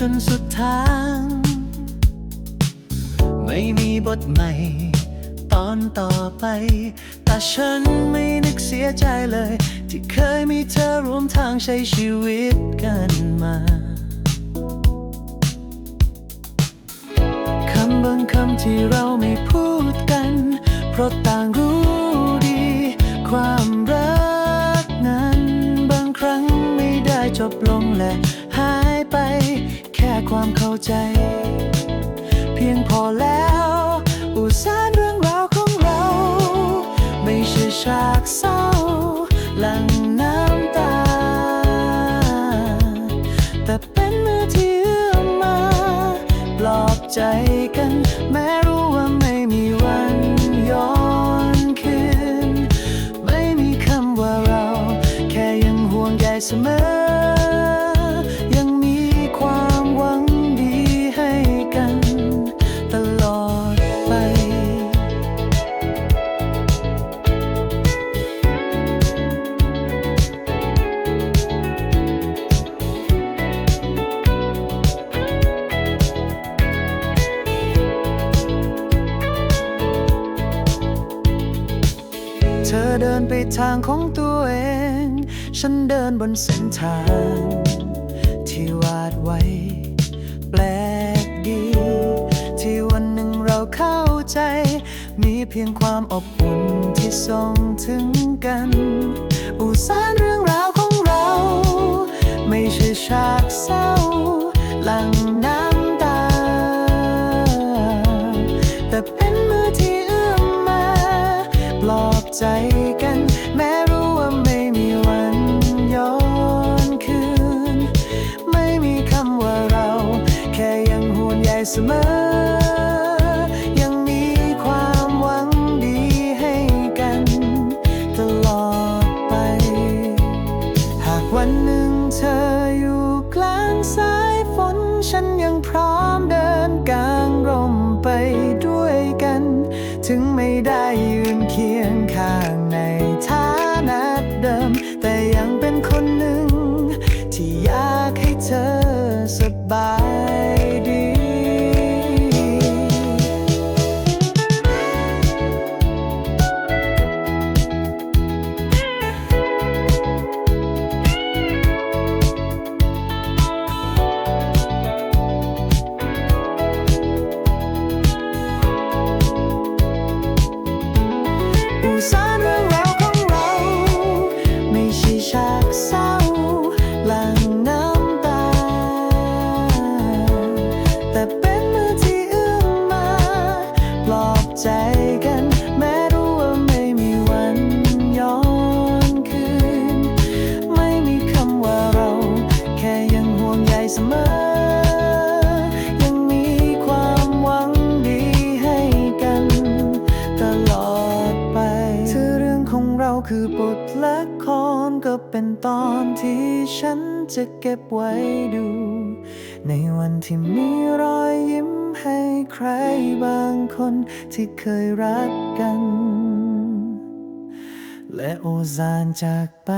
จนสุดทาง ไม่มีบทใหม่ ตอนต่อไป แต่ฉันไม่นึกเสียใจเลย ที่เคยมีเธอร่วมทางใช้ชีวิตกันมาคำบางคำที่เราไม่พูดกัน เพราะต่างรู้ดี ความรักนั้น บางครั้งไม่ได้จบลงและ ความเข้าใจ เพียงพอแล้ว อุตส่าห์เรื่องราวของเรา ไม่ใช่ฉากเศร้าหลังน้ำตา แต่เป็นมือที่เอื้อมมา ปลอบใจกันแม้รู้ว่าไม่มีวันย้อนคืน ไม่มีคำว่าเรา แค่ยังห่วงใยเสมอ อเดินไปทางของตัวเอง ฉันเดินบนเส้นทาง ที่วาดไว้ แปลกดี ที่วันหนึ่งเราเข้าใจ มีเพียงความอบอุ่นที่ส่งถึงกัน อุสานเรื่อง ใจกัน แม้รู้ว่าไม่มีวันย้อนคืน ไม่มีคำว่าเรา แค่ยังห่วงใยเสมอ ยังมีความหวังดีให้กัน ตลอดไป หากวันหนึ่งเธออยู่กลางสายฝน ฉันยังพร้อมเดินกล ถึงไม่ได้ยืนเคียงข้างในฐานะเดิม แต่ยังเป็นคนหนึ่ง ที่อยากให้เธอสบาย คือบทละครก็เป็นตอนที่ฉันจะเก็บไว้ดู ในวันที่มีรอยยิ้มให้ใครบางคนที่เคยรักกัน และโอซานจากไป